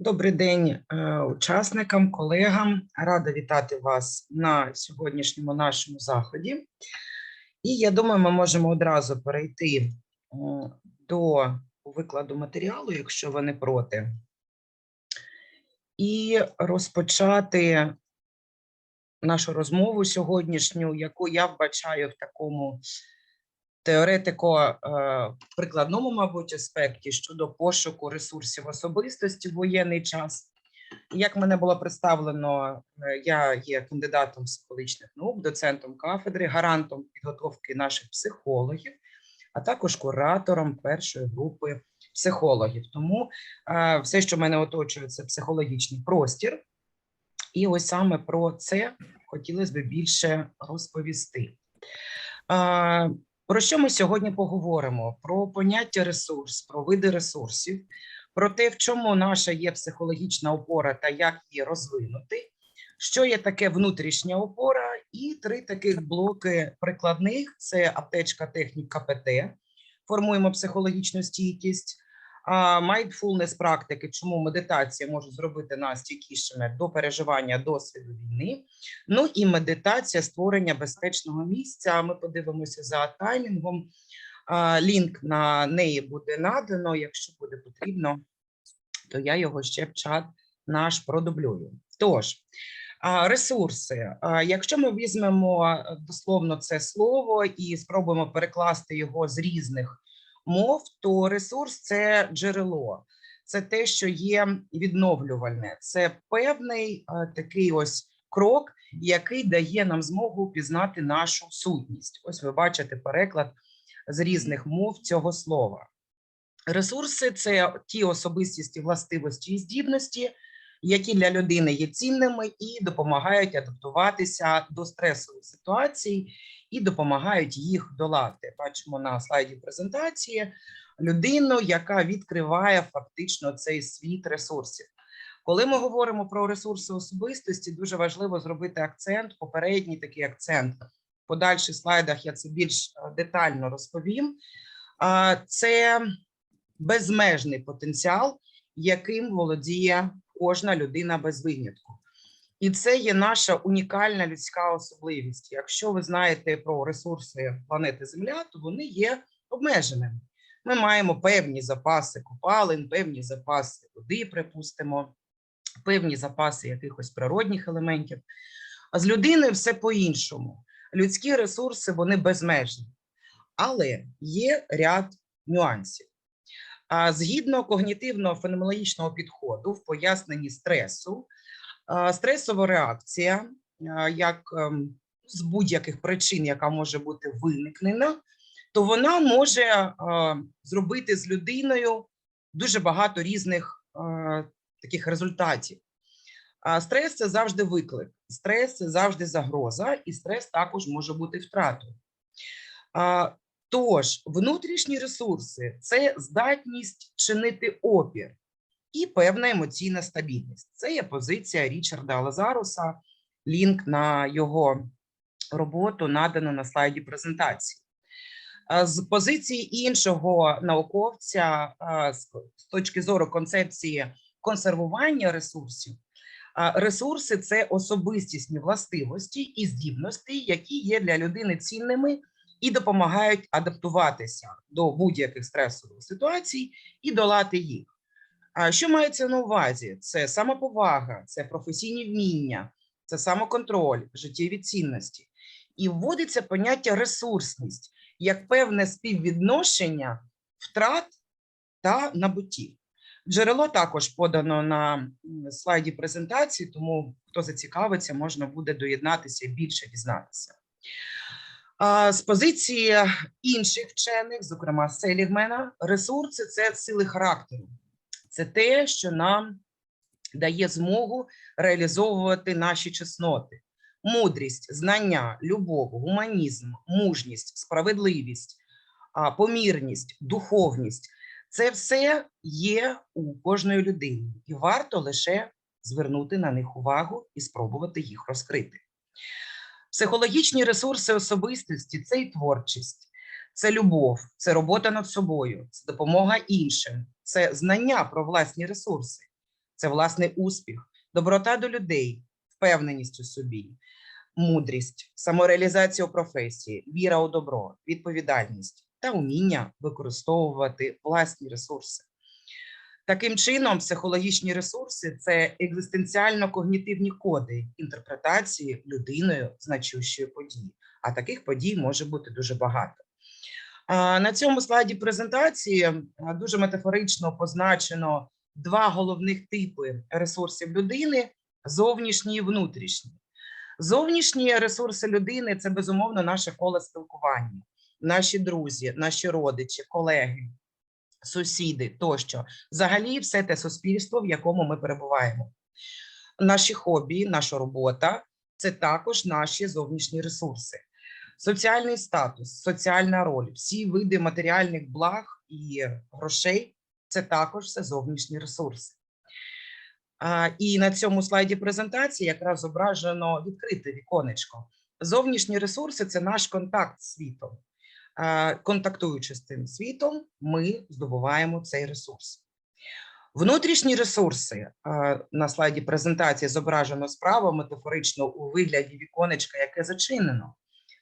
Добрий день е, учасникам, колегам. Рада вітати вас на сьогоднішньому нашому заході. І я думаю, ми можемо одразу перейти е, до викладу матеріалу, якщо ви не проти, і розпочати нашу розмову сьогоднішню, яку я вбачаю в такому теоретико-прикладному, мабуть, аспекті щодо пошуку ресурсів особистості в воєнний час. Як мене було представлено, е, я є кандидатом психологічних наук, доцентом кафедри, гарантом підготовки наших психологів, а також куратором першої групи психологів. Тому е, все, що мене оточує, це психологічний простір. І ось саме про це хотілося б більше розповісти. Про що ми сьогодні поговоримо? Про поняття ресурс, про види ресурсів, про те, в чому наша є психологічна опора та як її розвинути, що є таке внутрішня опора, і три таких блоки прикладних: це аптечка технік КПТ, формуємо психологічну стійкість. Mindfulness практики, чому медитація може зробити нас стійкішими до переживання досвіду війни. Ну і медитація створення безпечного місця. Ми подивимося за таймінгом. Лінк на неї буде надано. Якщо буде потрібно, то я його ще в чат наш продублюю. Тож, ресурси. Якщо ми візьмемо дословно це слово і спробуємо перекласти його з різних мов, то ресурс це джерело, це те, що є відновлювальне, це певний такий ось крок, який дає нам змогу пізнати нашу сутність. Ось ви бачите переклад з різних мов цього слова. Ресурси це ті особистісті властивості і здібності, які для людини є цінними і допомагають адаптуватися до стресових ситуацій і допомагають їх долати. Бачимо на слайді презентації людину, яка відкриває фактично цей світ ресурсів. Коли ми говоримо про ресурси особистості, дуже важливо зробити акцент, попередній такий акцент. В подальших слайдах я це більш е, детально розповім. Це безмежний потенціал, яким володіє кожна людина без винятку. І це є наша унікальна людська особливість. Якщо ви знаєте про ресурси планети Земля, то вони є обмеженими. Ми маємо певні запаси копалин, певні запаси води, припустимо, певні запаси якихось природних елементів. А з людини все по-іншому. Людські ресурси вони безмежні, але є ряд нюансів. Згідно когнітивно-феноменологічного підходу в поясненні стресу, стресова реакція, як ем, з будь-яких причин, яка може бути виникнена, то вона може зробити з людиною дуже багато різних таких результатів. Стрес це завжди виклик, стрес це завжди загроза, і стрес також може бути втратою. Тож, внутрішні ресурси це здатність чинити опір і певна емоційна стабільність. Це є позиція Річарда Лазаруса, лінк на його роботу надано на слайді презентації. З позиції іншого науковця, з з точки зору концепції консервування ресурсів, ресурси це особистісні властивості і здібності, які є для людини цінними і допомагають адаптуватися до будь-яких стресових ситуацій і долати їх. А що мається на увазі? Це самоповага, це професійні вміння, це самоконтроль, життєві цінності. І вводиться поняття ресурсність як певне співвідношення втрат та набуттів. Джерело також подано на слайді презентації, тому хто зацікавиться, можна буде доєднатися і більше дізнатися. З позиції інших вчених, зокрема Селігмена, ресурси це сили характеру. Це те, що нам дає змогу реалізовувати наші чесноти: мудрість, знання, любов, гуманізм, мужність, справедливість, помірність, духовність. Це все є у кожної людини, і варто лише звернути на них увагу і спробувати їх розкрити. Психологічні ресурси особистості це і творчість, це любов, це робота над собою, це допомога іншим, це знання про власні ресурси, це власний успіх, доброта до людей, впевненість у собі, мудрість, самореалізація у професії, віра у добро, відповідальність та уміння використовувати власні ресурси. Таким чином, психологічні ресурси це екзистенціально-когнітивні коди інтерпретації людиною значущої події. А таких подій може бути дуже багато. На цьому слайді презентації дуже метафорично позначено два головних типи ресурсів людини: зовнішні і внутрішні. Зовнішні ресурси людини це безумовно наше коло спілкування, наші друзі, наші родичі, колеги, сусіди тощо. Взагалі, все те суспільство, в якому ми перебуваємо. Наші хобі, наша робота це також наші зовнішні ресурси. Соціальний статус, соціальна роль, всі види матеріальних благ і грошей це також все зовнішні ресурси. А, І на цьому слайді презентації якраз зображено відкрите віконечко. Зовнішні ресурси це наш контакт з світом. Контактуючи з цим світом, ми здобуваємо цей ресурс. Внутрішні ресурси на слайді презентації зображено справа метафорично у вигляді віконечка, яке зачинено.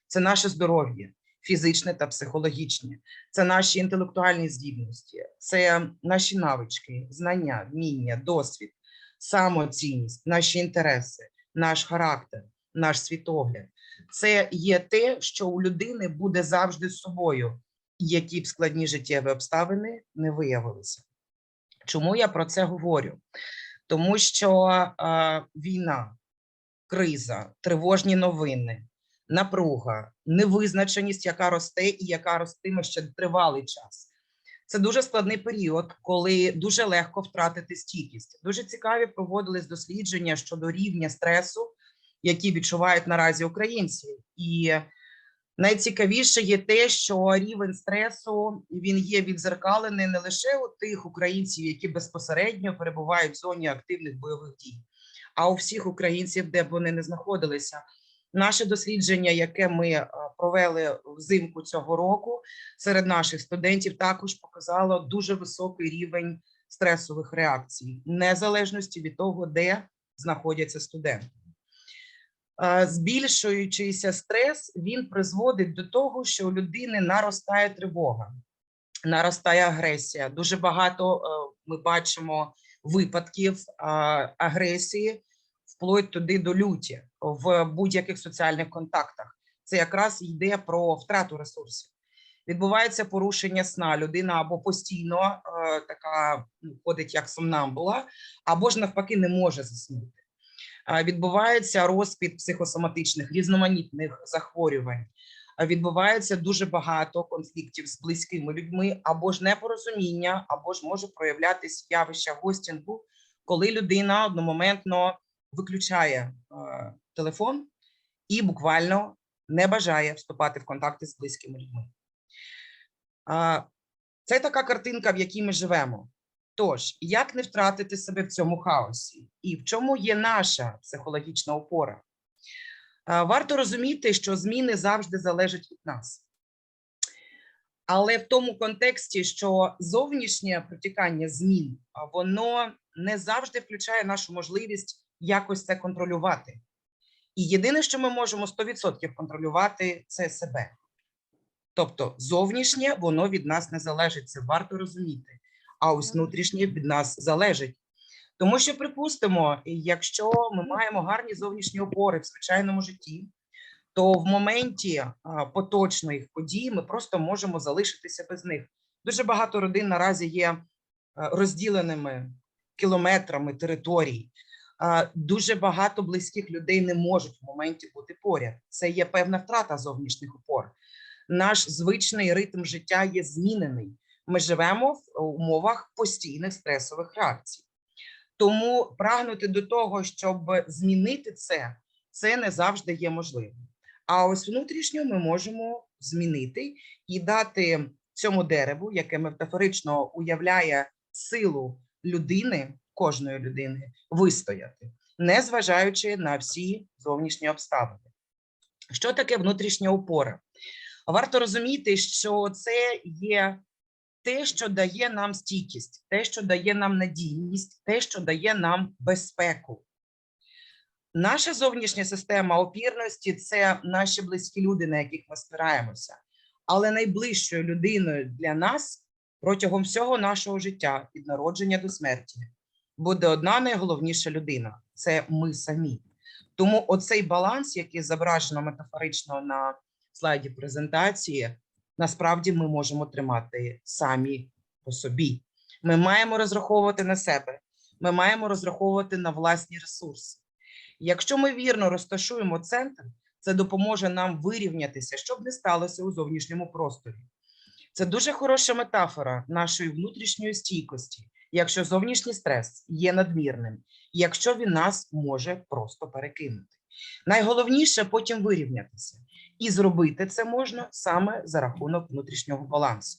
Це наше здоров'я, фізичне та психологічне, це наші інтелектуальні здібності, це наші навички, знання, вміння, досвід, самооцінність, наші інтереси, наш характер, наш світогляд. Це є те, що у людини буде завжди з собою, які б складні життєві обставини не виявилися. Чому я про це говорю? Тому що а, війна, криза, тривожні новини, напруга, невизначеність, яка росте і яка ростиме ще тривалий час. Це дуже складний період, коли дуже легко втратити стійкість. Дуже цікаві проводились дослідження щодо рівня стресу, які відчувають наразі українці. І найцікавіше є те, що рівень стресу він є відзеркалений не лише у тих українців, які безпосередньо перебувають в зоні активних бойових дій, а у всіх українців, де б вони не знаходилися. Наше дослідження, яке ми е, провели взимку цього року, серед наших студентів також показало дуже високий рівень стресових реакцій, незалежності від того, де знаходяться студенти. Е, Збільшуючийся стрес, він призводить до того, що у людини наростає тривога, наростає агресія. Дуже багато е, ми бачимо випадків е, агресії, вплоть туди до люті в будь-яких соціальних контактах. Це якраз йде про втрату ресурсів. Відбувається порушення сна. Людина або постійно така ну, ходить як сомнамбула, або ж навпаки не може заснути. Відбувається розпід психосоматичних різноманітних захворювань. Відбувається дуже багато конфліктів з близькими людьми, або ж непорозуміння, або ж може проявлятися явище гостінгу, коли людина одномоментно виключає телефон і буквально не бажає вступати в контакти з близькими людьми. Це така картинка, в якій ми живемо. Тож, як не втратити себе в цьому хаосі? І в чому є наша психологічна опора? Варто розуміти, що зміни завжди залежать від нас. Але в тому контексті, що зовнішнє протікання змін, воно не завжди включає нашу можливість якось це контролювати. І єдине, що ми можемо 100% контролювати, це себе. Тобто, зовнішнє воно від нас не залежить, це варто розуміти. А ось внутрішнє від нас залежить. Тому що, припустимо, якщо ми маємо гарні зовнішні опори в звичайному житті, то в моменті а, поточної події ми просто можемо залишитися без них. Дуже багато родин наразі є розділеними кілометрами територій. Дуже багато близьких людей не можуть в моменті бути поряд. Це є певна втрата зовнішніх опор. Наш звичний ритм життя є змінений. Ми живемо в умовах постійних стресових реакцій. Тому прагнути до того, щоб змінити це, це не завжди є можливим. А ось внутрішньо ми можемо змінити і дати цьому дереву, яке метафорично уявляє силу людини, кожної людини, вистояти, не зважаючи на всі зовнішні обставини. Що таке внутрішня опора? Варто розуміти, що це є те, що дає нам стійкість, те, що дає нам надійність, те, що дає нам безпеку. Наша зовнішня система опірності це наші близькі люди, на яких ми спираємося. Але найближчою людиною для нас протягом всього нашого життя від народження до смерті буде одна найголовніша людина це ми самі. Тому оцей баланс, який зображено метафорично на слайді презентації, насправді ми можемо тримати самі по собі. Ми маємо розраховувати на себе, ми маємо розраховувати на власні ресурси. Якщо ми вірно розташуємо центр, це допоможе нам вирівнятися, щоб не сталося у зовнішньому просторі. Це дуже хороша метафора нашої внутрішньої стійкості, якщо зовнішній стрес є надмірним, якщо він нас може просто перекинути. Найголовніше потім вирівнятися, і зробити це можна саме за рахунок внутрішнього балансу.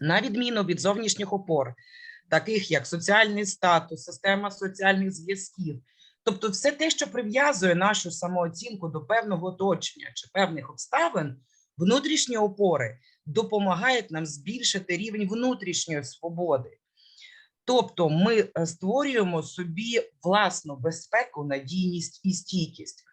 На відміну від зовнішніх опор, таких як соціальний статус, система соціальних зв'язків, тобто все те, що прив'язує нашу самооцінку до певного оточення чи певних обставин, внутрішні опори допомагають нам збільшити рівень внутрішньої свободи. Тобто ми е, створюємо собі власну безпеку, надійність і стійкість.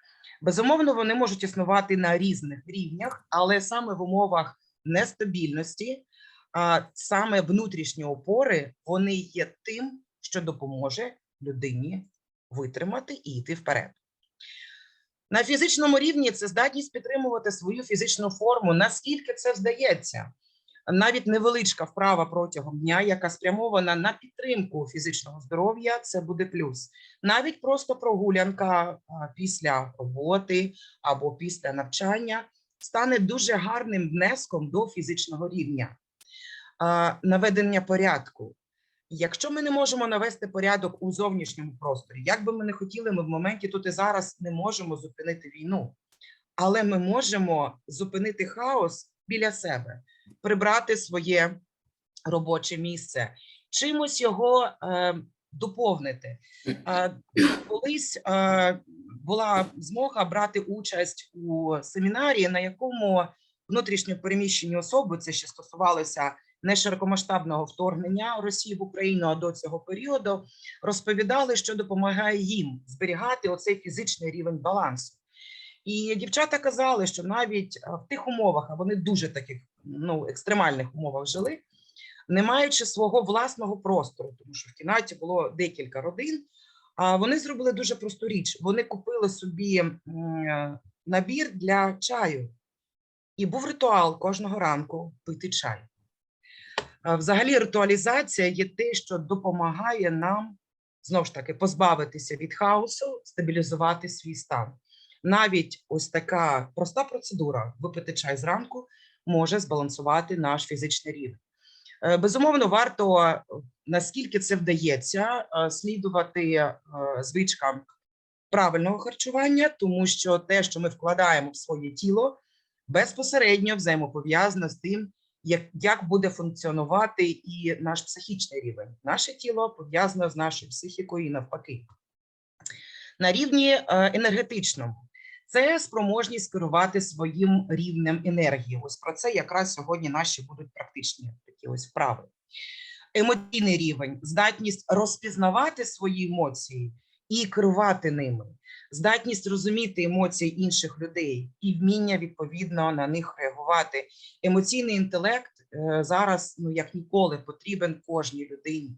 Безумовно, вони можуть існувати на різних рівнях, але саме в умовах нестабільності, а саме внутрішні опори, вони є тим, що допоможе людині витримати і йти вперед. На фізичному рівні це здатність підтримувати свою фізичну форму, наскільки це вдається. Навіть невеличка вправа протягом дня, яка спрямована на підтримку фізичного здоров'я, це буде плюс. Навіть просто прогулянка після роботи або після навчання стане дуже гарним внеском до фізичного рівня. Наведення порядку. Якщо ми не можемо навести порядок у зовнішньому просторі, як би ми не хотіли, ми в моменті тут і зараз не можемо зупинити війну, але ми можемо зупинити хаос біля себе, прибрати своє робоче місце, чимось його е, доповнити. Е, колись е, була змога брати участь у семінарі, на якому внутрішньо переміщені особи, це ще стосувалося не широкомасштабного вторгнення Росії в Україну, а до цього періоду розповідали, що допомагає їм зберігати оцей фізичний рівень балансу. І дівчата казали, що навіть в тих умовах, а вони дуже таких ну екстремальних умовах жили, не маючи свого власного простору, тому що в кімнаті було декілька родин. Вони зробили дуже просту річ: вони купили собі набір для чаю, і був ритуал кожного ранку пити чай. Взагалі, ритуалізація є те, що допомагає нам знову ж таки позбавитися від хаосу, стабілізувати свій стан. Навіть ось така проста процедура випити чай зранку може збалансувати наш фізичний рівень. Е, Безумовно, варто наскільки це вдається, е, слідувати е, звичкам правильного харчування, тому що те, що ми вкладаємо в своє тіло, безпосередньо взаємопов'язано з тим, як, буде функціонувати і наш психічний рівень. Наше тіло пов'язано з нашою психікою і навпаки. На рівні енергетичному це спроможність керувати своїм рівнем енергії. Ось про це якраз сьогодні наші будуть практичні такі ось вправи. Емоційний рівень, здатність розпізнавати свої емоції і керувати ними, здатність розуміти емоції інших людей і вміння відповідно на них реагувати. Емоційний інтелект е, зараз ну як ніколи потрібен кожній людині.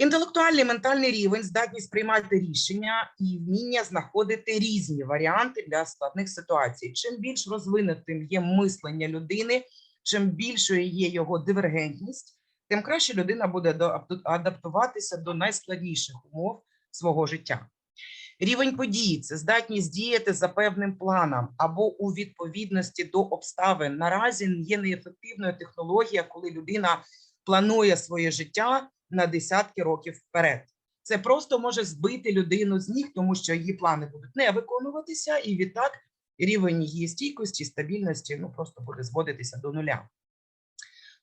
Інтелектуальний ментальний рівень, здатність приймати рішення і вміння знаходити різні варіанти для складних ситуацій. Чим більш розвинутим є мислення людини, чим більшою є його дивергентність, тим краще людина буде адаптуватися до найскладніших умов свого життя. Рівень подій це здатність діяти за певним планом або у відповідності до обставин. Наразі є неефективною технологія, коли людина планує своє життя на десятки років вперед. Це просто може збити людину з ніг, тому що її плани будуть не виконуватися, і відтак рівень її стійкості, стабільності ну просто буде зводитися до нуля.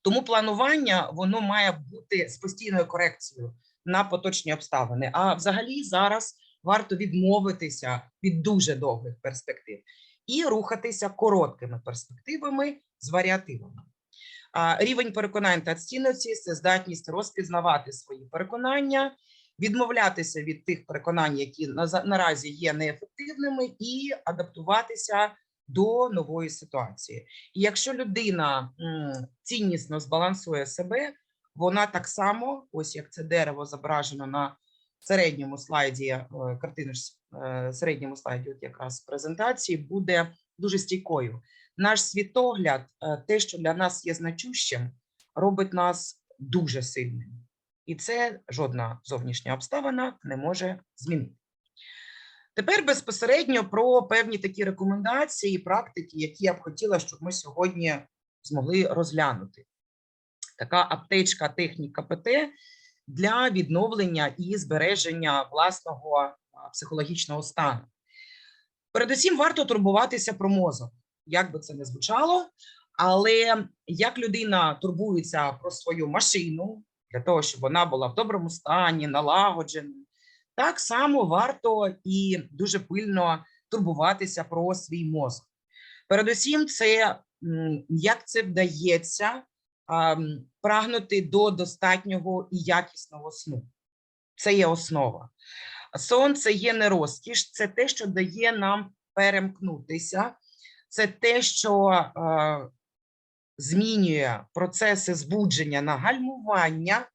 Тому планування воно має бути з постійною корекцією на поточні обставини. А взагалі зараз варто відмовитися від дуже довгих перспектив і рухатися короткими перспективами з варіативами. Рівень переконань та цінності це здатність розпізнавати свої переконання, відмовлятися від тих переконань, які наразі є неефективними, і адаптуватися до нової ситуації. І якщо людина ціннісно збалансує себе, вона так само, ось як це дерево зображено на середньому слайді, е, картини е, середньому слайді, от якраз презентації, буде дуже стійкою. Наш світогляд, е, те, що для нас є значущим, робить нас дуже сильними. І це жодна зовнішня обставина не може змінити. Тепер безпосередньо про певні такі рекомендації і практики, які я б хотіла, щоб ми сьогодні змогли розглянути. Така аптечка техніка ПТ для відновлення і збереження власного психологічного стану. Передусім, варто турбуватися про мозок, як би це не звучало, але як людина турбується про свою машину для того, щоб вона була в доброму стані, налагоджена, так само варто і дуже пильно турбуватися про свій мозок. Передусім, це як це вдається прагнути до достатнього і якісного сну. Це є основа. Сон це є не розкіш, це те, що дає нам перемкнутися, це те, що е, змінює процеси збудження на гальмування,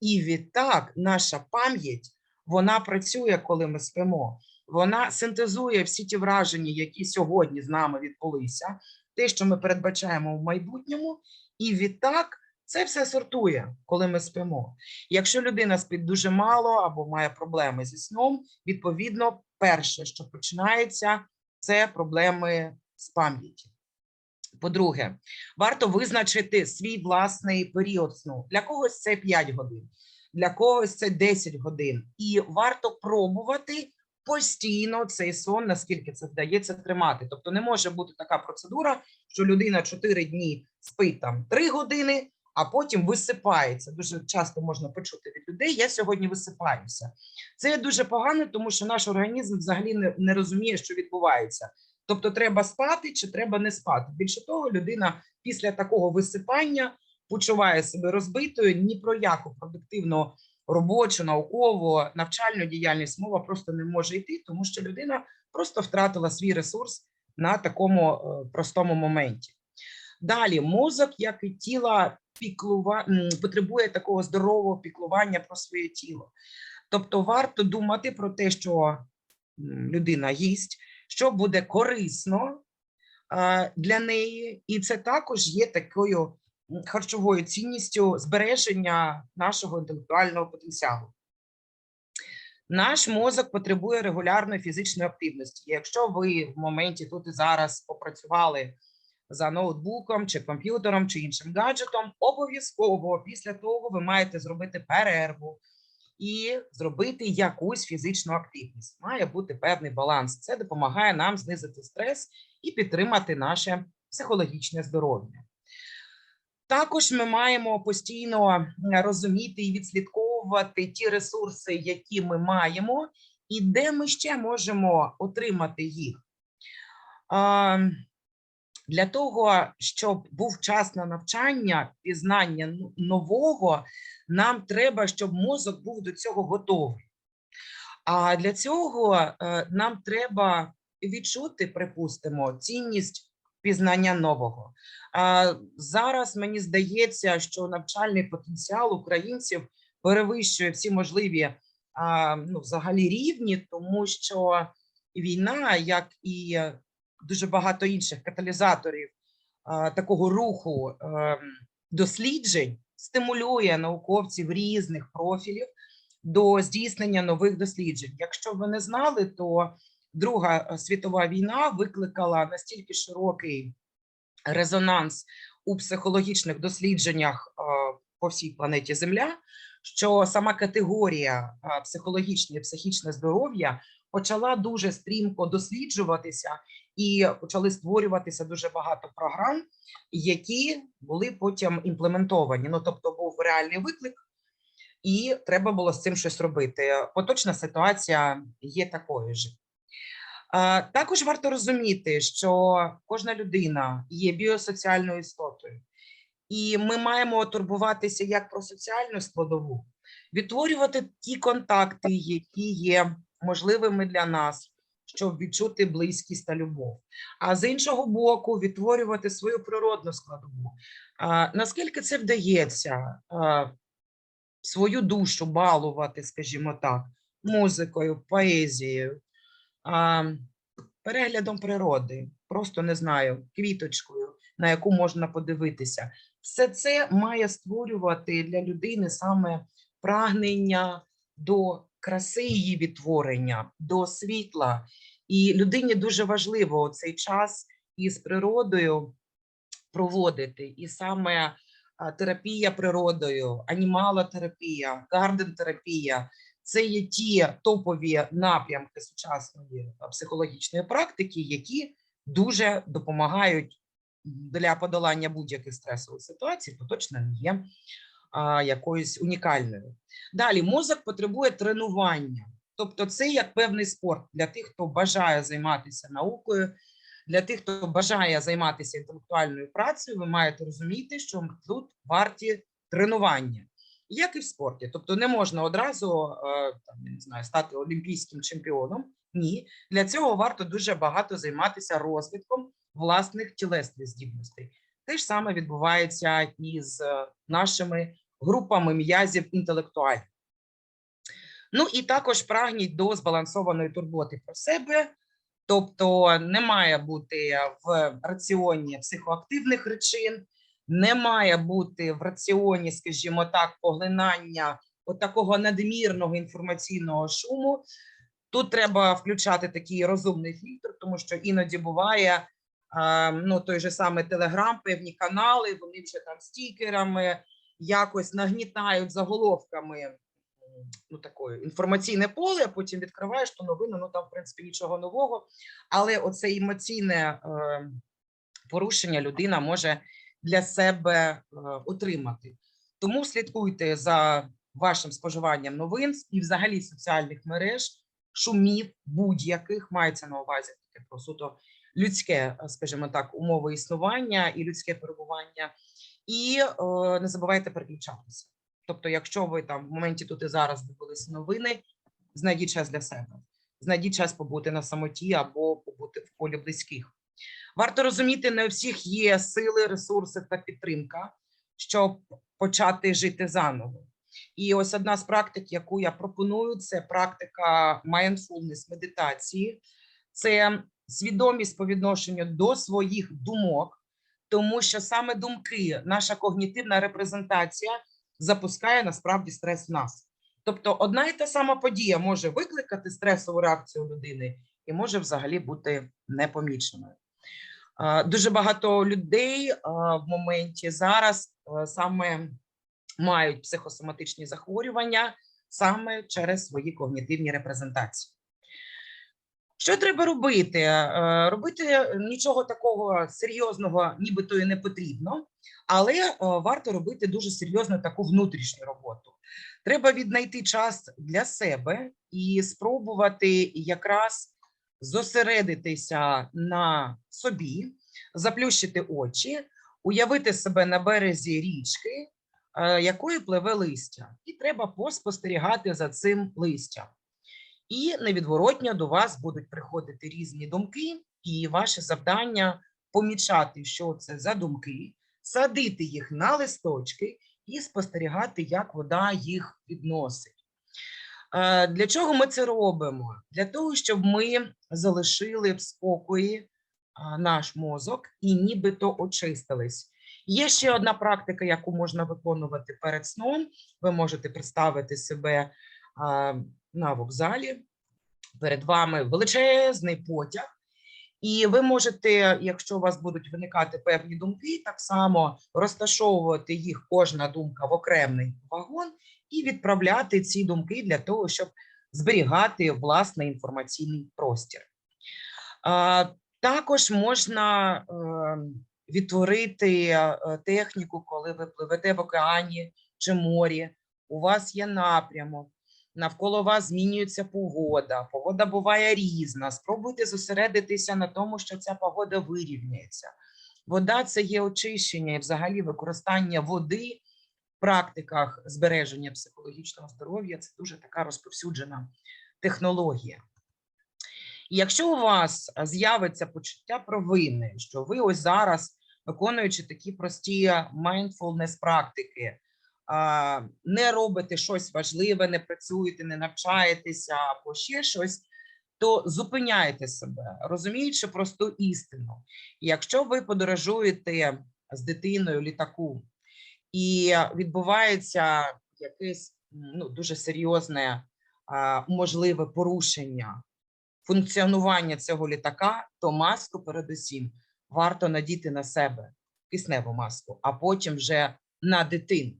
і відтак наша пам'ять вона працює, коли ми спимо. Вона синтезує всі ті враження, які сьогодні з нами відбулися, те, що ми передбачаємо в майбутньому, і відтак це все сортує, коли ми спимо. Якщо людина спить дуже мало або має проблеми зі сном, відповідно, перше, що починається, це проблеми з пам'яті. По-друге, варто визначити свій власний період сну. Для когось це 5 годин, для когось це 10 годин. І варто пробувати постійно цей сон, наскільки це вдається тримати. Тобто не може бути така процедура, що людина 4 дні спить там 3 години, а потім висипається. Дуже часто можна почути від людей: я сьогодні висипаюся. Це дуже погано, тому що наш організм взагалі не, не розуміє, що відбувається. Тобто, треба спати чи треба не спати. Більше того, людина після такого висипання почуває себе розбитою. Ні про яку продуктивну робочу, наукову, навчальну діяльність мова просто не може йти, тому що людина просто втратила свій ресурс на такому е, простому моменті. Далі мозок, як і тіло, піклува... потребує такого здорового піклування про своє тіло. Тобто, варто думати про те, що людина їсть, що буде корисно для неї, і це також є такою харчовою цінністю збереження нашого інтелектуального потенціалу. Наш мозок потребує регулярної фізичної активності. Якщо ви в моменті тут і зараз попрацювали за ноутбуком чи комп'ютером чи іншим гаджетом, обов'язково після того ви маєте зробити перерву і зробити якусь фізичну активність. Має бути певний баланс. Це допомагає нам знизити стрес і підтримати наше психологічне здоров'я. Також ми маємо постійно розуміти і відслідковувати ті ресурси, які ми маємо, і де ми ще можемо отримати їх. Для того, щоб був час на навчання, пізнання нового, нам треба, щоб мозок був до цього готовий. А для цього е, нам треба відчути, припустимо, цінність пізнання нового. А зараз мені здається, що навчальний потенціал українців перевищує всі можливі а, ну, взагалі рівні, тому що війна, як і дуже багато інших каталізаторів такого руху ем, досліджень, стимулює науковців різних профілів до здійснення нових досліджень. Якщо ви не знали, то Друга е, світова війна викликала настільки широкий резонанс у психологічних дослідженнях е, по всій планеті Земля, що сама категорія е, психологічне і психічне здоров'я почала дуже стрімко досліджуватися і почали створюватися дуже багато програм, які були потім імплементовані. Ну тобто, був реальний виклик, і треба було з цим щось робити. Поточна ситуація є такою ж. Також варто розуміти, що кожна людина є біосоціальною істотою, І ми маємо турбуватися як про соціальну складову, відтворювати ті контакти, які є можливими для нас, щоб відчути близькість та любов. А з іншого боку, відтворювати свою природну складову. А, наскільки це вдається, а, свою душу балувати, скажімо так, музикою, поезією, а, переглядом природи, просто не знаю, квіточкою, на яку можна подивитися. Все це має створювати для людини саме прагнення до краси її відтворення, до світла. І людині дуже важливо цей час із природою проводити, і саме терапія природою, анімалотерапія, гарден-терапія це є ті топові напрямки сучасної психологічної практики, які дуже допомагають для подолання будь-яких стресових ситуацій, то точно не є якоюсь унікальною. Далі мозок потребує тренування, тобто це як певний спорт для тих, хто бажає займатися наукою, для тих, хто бажає займатися інтелектуальною працею, ви маєте розуміти, що тут варті тренування, як і в спорті. Тобто не можна одразу е, там, не знаю, стати олімпійським чемпіоном. Ні, для цього варто дуже багато займатися розвитком власних тілесних здібностей. Те ж саме відбувається і з е, нашими групами м'язів інтелектуальних. Ну і також прагніть до збалансованої турботи про себе, тобто не має бути в раціоні психоактивних речин, не має бути в раціоні, скажімо так, поглинання от такого надмірного інформаційного шуму. Тут треба включати такий розумний фільтр, тому що іноді буває ну, той же самий Телеграм, певні канали, вони вже там стікерами якось нагнітають заголовками ну, такое інформаційне поле, а потім відкриваєш ту новину, ну там, в принципі, нічого нового. Але оце емоційне е, порушення людина може для себе е, отримати. Тому слідкуйте за вашим споживанням новин і взагалі соціальних мереж, шумів будь-яких мається на увазі таке про суто людське, е, скажімо так, умови існування і людське перебування. І е, не забувайте переключатися. Тобто, якщо ви там в моменті тут і зараз дивилися новини, знайдіть час для себе, знайдіть час побути на самоті або побути в колі близьких. Варто розуміти, не у всіх є сили, ресурси та підтримка, щоб почати жити заново. І ось одна з практик, яку я пропоную, це практика mindfulness, медитації, це свідомість по відношенню до своїх думок, тому що саме думки, наша когнітивна репрезентація запускає насправді стрес в нас. Тобто, одна і та сама подія може викликати стресову реакцію людини і може взагалі бути непоміченою. Дуже багато людей в моменті зараз саме мають психосоматичні захворювання саме через свої когнітивні репрезентації. Що треба робити? Е, Робити нічого такого серйозного, нібито і не потрібно, але е, варто робити дуже серйозну таку внутрішню роботу. Треба віднайти час для себе і спробувати якраз зосередитися на собі, заплющити очі, уявити себе на березі річки, е, якої пливе листя, і треба поспостерігати за цим листям. І невідворотньо до вас будуть приходити різні думки, і ваше завдання помічати, що це за думки, садити їх на листочки і спостерігати, як вода їх відносить. Е, Для чого ми це робимо? Для того, щоб ми залишили в спокої наш мозок і нібито очистились. Є ще одна практика, яку можна виконувати перед сном. Ви можете представити себе на вокзалі. Перед вами величезний потяг, і ви можете, якщо у вас будуть виникати певні думки, так само розташовувати їх кожна думка в окремий вагон і відправляти ці думки для того, щоб зберігати власний інформаційний простір. Також можна е, відтворити е, техніку, коли ви пливете в океані чи морі, у вас є напрямок, навколо вас змінюється погода, погода буває різна. Спробуйте зосередитися на тому, що ця погода вирівняється. Вода це є очищення і взагалі використання води в практиках збереження психологічного здоров'я. Це дуже така розповсюджена технологія. І якщо у вас з'явиться почуття провини, що ви ось зараз, виконуючи такі прості mindfulness практики, не робите щось важливе, не працюєте, не навчаєтеся або ще щось, то зупиняйте себе, розуміючи просту істину. Якщо ви подорожуєте з дитиною літаку, і відбувається якесь ну, дуже серйозне можливе порушення функціонування цього літака, то маску передусім варто надіти на себе, кисневу маску, а потім вже на дитину.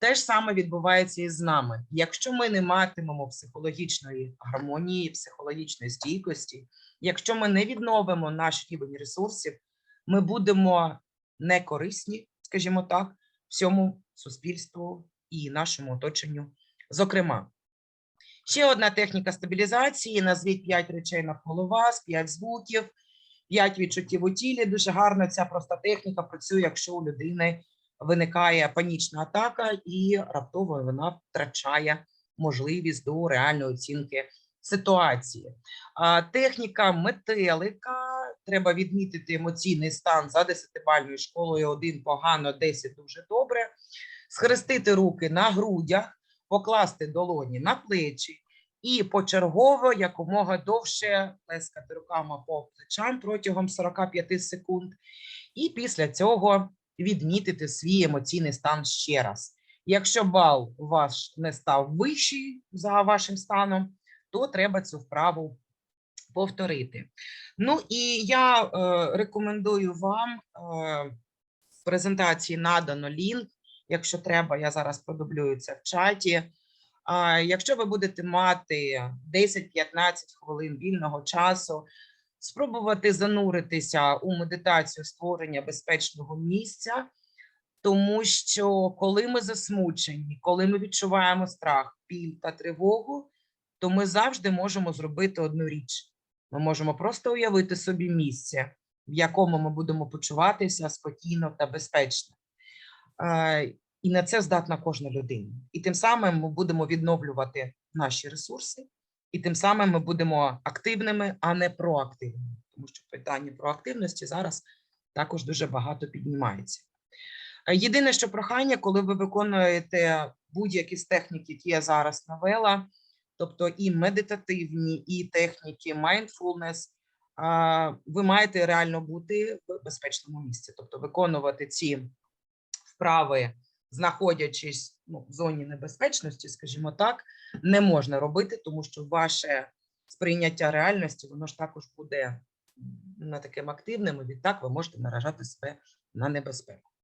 Те ж саме відбувається і з нами. Якщо ми не матимемо психологічної гармонії, психологічної стійкості, якщо ми не відновимо наш рівень ресурсів, ми будемо некорисні, скажімо так, всьому суспільству і нашому оточенню. Зокрема, ще одна техніка стабілізації: назвіть 5 речей навколо вас, 5 звуків, 5 відчуттів у тілі. Дуже гарно ця проста техніка працює, якщо у людини виникає панічна атака, і раптово вона втрачає можливість до реальної оцінки ситуації. Техніка метелика. Треба відмітити емоційний стан за десятибальною школою. Один погано, 10 дуже добре. Схрестити руки на грудях, покласти долоні на плечі і почергово якомога довше плескати руками по плечам протягом 45 секунд. І після цього відмітити свій емоційний стан ще раз. Якщо бал ваш не став вищий за вашим станом, то треба цю вправу повторити. Ну і я е, рекомендую вам е, в презентації надано лінк. Якщо треба, я зараз продублюю це в чаті. Якщо ви будете мати 10-15 хвилин вільного часу, спробувати зануритися у медитацію створення безпечного місця, тому що коли ми засмучені, коли ми відчуваємо страх, біль та тривогу, то ми завжди можемо зробити одну річ. Ми можемо просто уявити собі місце, в якому ми будемо почуватися спокійно та безпечно. Е, І на це здатна кожна людина. І тим самим ми будемо відновлювати наші ресурси, і тим самим ми будемо активними, а не проактивними. Тому що питання проактивності зараз також дуже багато піднімається. Е, Єдине, що прохання, коли ви виконуєте будь-які з технік, які я зараз навела, тобто і медитативні, і техніки mindfulness, ви маєте реально бути в безпечному місці, тобто виконувати ці вправи, знаходячись ну, в зоні небезпечності, скажімо так, не можна робити, тому що ваше сприйняття реальності воно ж також буде не таким активним, і відтак ви можете наражати себе на небезпеку.